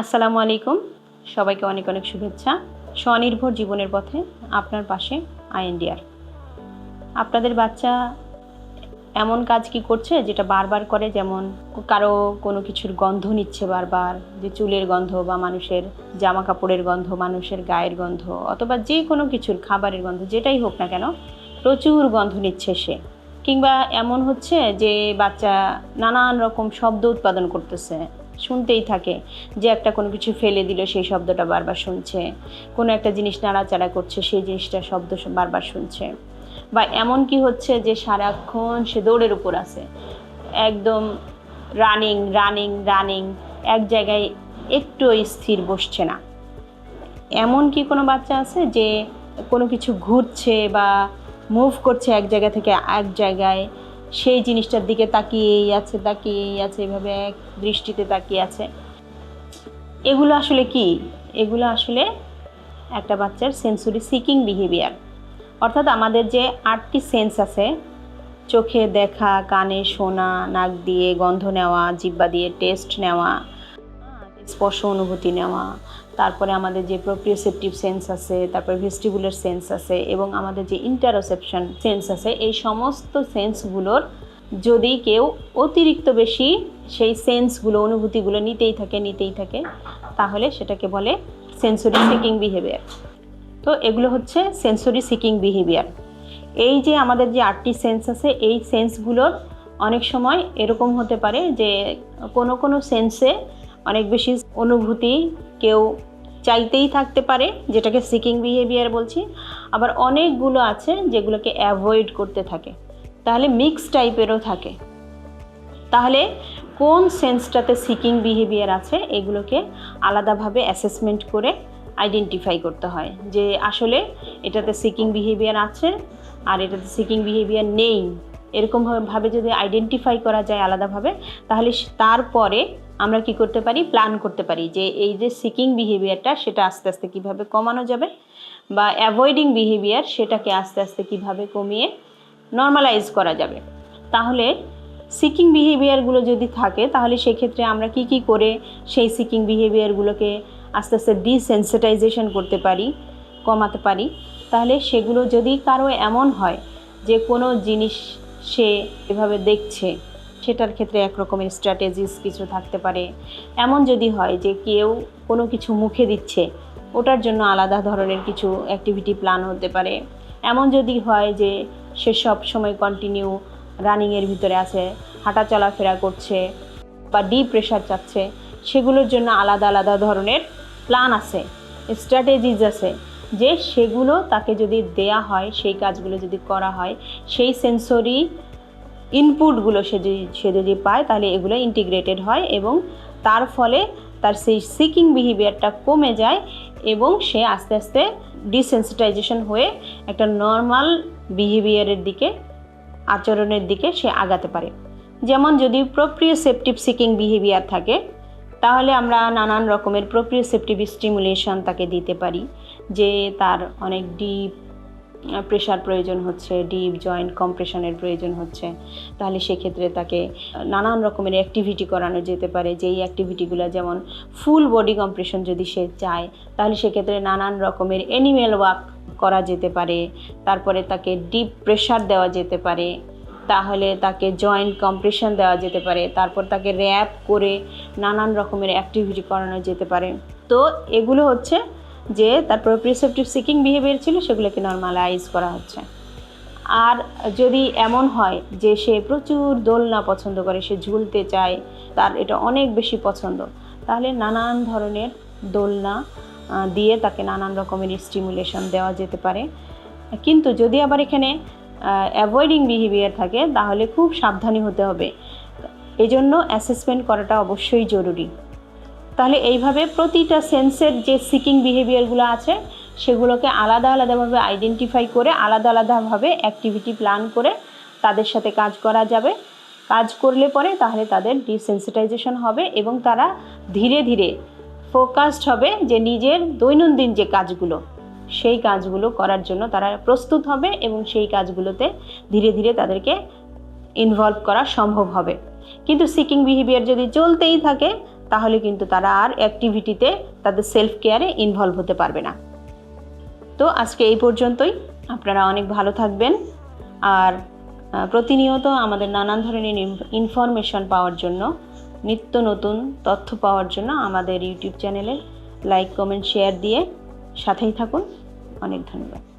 আসসালামু আলাইকুম। সবাইকে অনেক অনেক শুভেচ্ছা। স্বনির্ভর জীবনের পথে আপনার পাশে আইএনডিআর। আপনাদের বাচ্চা এমন কাজ কি করছে যেটা বারবার করে? যেমন কারও কোনো কিছুর গন্ধ নিচ্ছে বারবার, যে চুলের গন্ধ বা মানুষের জামা কাপড়ের গন্ধ, মানুষের গায়ের গন্ধ, অথবা যে কোনো কিছুর খাবারের গন্ধ, যেটাই হোক না কেন, প্রচুর গন্ধ নিচ্ছে সে। কিংবা এমন হচ্ছে যে বাচ্চা নানান রকম শব্দ উৎপাদন করতেছে। শুনতেই থাকে যে একটা কোনো কিছু ফেলে দিল, সেই শব্দটা বারবার শুনছে। কোনো একটা জিনিস নাড়াচাড়া করছে, সেই জিনিসটা শব্দ বারবার শুনছে। বা এমন কি হচ্ছে যে সারাক্ষণ সে দৌড়ের উপর আছে। একদম রানিং রানিং রানিং এক জায়গায় একটু স্থির বসছে না। এমন কি কোনো বাচ্চা আছে যে কোনো কিছু ঘুরছে বা মুভ করছে এক জায়গা থেকে এক জায়গায় সেই জিনিসটার দিকে তাকিয়েই আছে তাকিয়েই আছে, এভাবে এক দৃষ্টিতে তাকিয়ে আছে। এগুলো আসলে কি? এগুলো আসলে একটা বাচ্চার সেন্সরি সিকিং বিহেভিয়ার অর্থাৎ আমাদের যে আটটি সেন্স আছে, চোখে দেখা, কানে শোনা, নাক দিয়ে গন্ধ নেওয়া জিব্বা দিয়ে টেস্ট নেওয়া, স্পর্শ অনুভূতি নেওয়া তারপরে আমাদের যে প্রোপ্রিওসেপটিভ সেন্স আছে, তারপরে ভেস্টিবুলার সেন্স আছে এবং আমাদের যে ইন্টারোসেপশন সেন্স আছে, এই সমস্ত সেন্সগুলোর যদি কেউ অতিরিক্ত বেশি সেই সেন্সগুলো অনুভূতিগুলো নিতেই থাকে নিতেই থাকে, তাহলে সেটাকে বলে সেন্সরি সিকিং বিহেভিয়ার তো এগুলো হচ্ছে সেন্সরি সিকিং বিহেভিয়ার এই যে আমাদের যে আটটি সেন্স আছে, এই সেন্সগুলোর অনেক সময় এরকম হতে পারে যে কোনো কোনো সেন্সে অনেক বেশি অনুভূতি কেউ চাইতেই থাকতে পারে, যেটাকে সিকিং বিহেভিয়ার বলছি। আবার অনেকগুলো আছে যেগুলোকে অ্যাভয়েড করতে থাকে। তাহলে মিক্স টাইপেরও থাকে। তাহলে কোন সেন্সটাতে সিকিং বিহেভিয়ার আছে, এগুলোকে আলাদাভাবে অ্যাসেসমেন্ট করে আইডেন্টিফাই করতে হয় যে আসলে এটাতে সিকিং বিহেভিয়ার আছে আর এটাতে সিকিং বিহেভিয়ার নেই। এরকমভাবে যদি আইডেন্টিফাই করা যায় আলাদাভাবে, তাহলে তারপরে আমরা কি করতে পারি? প্ল্যান করতে পারি যে এই যে সিকিং বিহেভিয়ারটা সেটা আস্তে আস্তে কীভাবে কমানো যাবে বা অ্যাভয়েডিং বিহেভিয়ার সেটাকে আস্তে আস্তে কীভাবে কমিয়ে নর্মালাইজ করা যাবে। তাহলে সিকিং বিহেভিয়ারগুলো যদি থাকে, তাহলে সেক্ষেত্রে আমরা কি কি করে সেই সিকিং বিহেভিয়ারগুলোকে আস্তে আস্তে ডিসেন্সিটাইজেশন করতে পারি, কমাতে পারি? তাহলে সেগুলো যদি কারও এমন হয় যে কোনো জিনিস সে এভাবে দেখছে সেটার ক্ষেত্রে এক রকমের স্ট্র্যাটেজিস কিছু থাকতে পারে। এমন যদি হয় যে কেউ কোনো কিছু মুখে দিচ্ছে, ওটার জন্য আলাদা ধরনের কিছু অ্যাক্টিভিটি প্ল্যান হতে পারে। এমন যদি হয় যে সে সব সময় কন্টিনিউ রানিংয়ের ভিতরে আছে, হাঁটা চলাফেরা করছে বা ডিপ প্রেশার চাচ্ছে সেগুলোর জন্য আলাদা আলাদা ধরনের প্ল্যান আছে স্ট্র্যাটেজিজ আছে। যে সেগুলো তাকে যদি দেয়া হয়, সেই কাজগুলো যদি করা হয়, সেই সেন্সরি ইনপুটগুলো সে যদি সে যদি পায়, তাহলে এগুলো ইন্টিগ্রেটেড হয় এবং তার ফলে তার সেই সিকিং বিহেভিয়ারটা কমে যায় এবং সে আস্তে আস্তে ডিসেন্সিটাইজেশন হয়ে একটা নর্মাল বিহেভিয়ারের দিকে, আচরণের দিকে সে আগাতে পারে। যেমন যদি প্রোপ্রিওসেপটিভ সিকিং বিহেভিয়ার থাকে, তাহলে আমরা নানান রকমের প্রোপ্রিওসেপটিভ স্টিমুলেশন তাকে দিতে পারি, যে তার অনেক ডিপ প্রেশার প্রয়োজন হচ্ছে ডিপ জয়েন্ট কম্প্রেশনের প্রয়োজন হচ্ছে, তাহলে সেক্ষেত্রে তাকে নানান রকমের অ্যাক্টিভিটি করানো যেতে পারে। যেই অ্যাক্টিভিটিগুলো যেমন ফুল বডি কম্প্রেশন যদি সে চায়, তাহলে সেক্ষেত্রে নানান রকমের অ্যানিমেল ওয়াক করা যেতে পারে। তারপরে তাকে ডিপ প্রেশার দেওয়া যেতে পারে। তাহলে তাকে জয়েন্ট কম্প্রেশন দেওয়া যেতে পারে। তারপর তাকে র্যাপ করে নানান রকমের অ্যাক্টিভিটি করানো যেতে পারে। তো এগুলো হচ্ছে যে তার প্রোপ্রিসেপটিভ সিকিং বিহেভিয়ার ছিল সেগুলোকে নর্মালাইজ করা হচ্ছে। আর যদি এমন হয় যে সে প্রচুর দোলনা পছন্দ করে, সে ঝুলতে চায়, তার এটা অনেক বেশি পছন্দ, তাহলে নানান ধরনের দোলনা দিয়ে তাকে নানান রকমের স্টিমুলেশন দেওয়া যেতে পারে। কিন্তু যদি আবার এখানে অ্যাভয়েডিং বিহেভিয়ার থাকে, তাহলে খুব সাবধানী হতে হবে। এই জন্য অ্যাসেসমেন্ট করাটা অবশ্যই জরুরি। তাহলে এইভাবে প্রতিটা সেন্সের যে সিকিং বিহেভিয়ারগুলো আছে, সেগুলোকে আলাদা আলাদাভাবে আইডেন্টিফাই করে, আলাদা আলাদাভাবে অ্যাক্টিভিটি প্ল্যান করে তাদের সাথে কাজ করা যাবে। কাজ করলে পরে তাহলে তাদের ডিসেন্সিটাইজেশন হবে এবং তারা ধীরে ধীরে ফোকাসড হবে যে নিজের দৈনন্দিন যে কাজগুলো, সেই কাজগুলো করার জন্য তারা প্রস্তুত হবে এবং সেই কাজগুলোতে ধীরে ধীরে তাদেরকে ইনভলভ করা সম্ভব হবে। কিন্তু সিকিং বিহেভিয়ার যদি চলতেই থাকে তাহলে কিন্তু তারা আর অ্যাক্টিভিটিতে তাদের সেলফ কেয়ারে ইনভলভ হতে পারবে না। তো আজকে এই পর্যন্তই। আপনারা অনেক ভালো থাকবেন। আর প্রতিনিয়ত আমাদের নানান ধরনের ইনফরমেশন পাওয়ার জন্য, নিত্য নতুন তথ্য পাওয়ার জন্য আমাদের ইউটিউব চ্যানেলে লাইক কমেন্ট শেয়ার দিয়ে সাথেই থাকুন। অনেক ধন্যবাদ।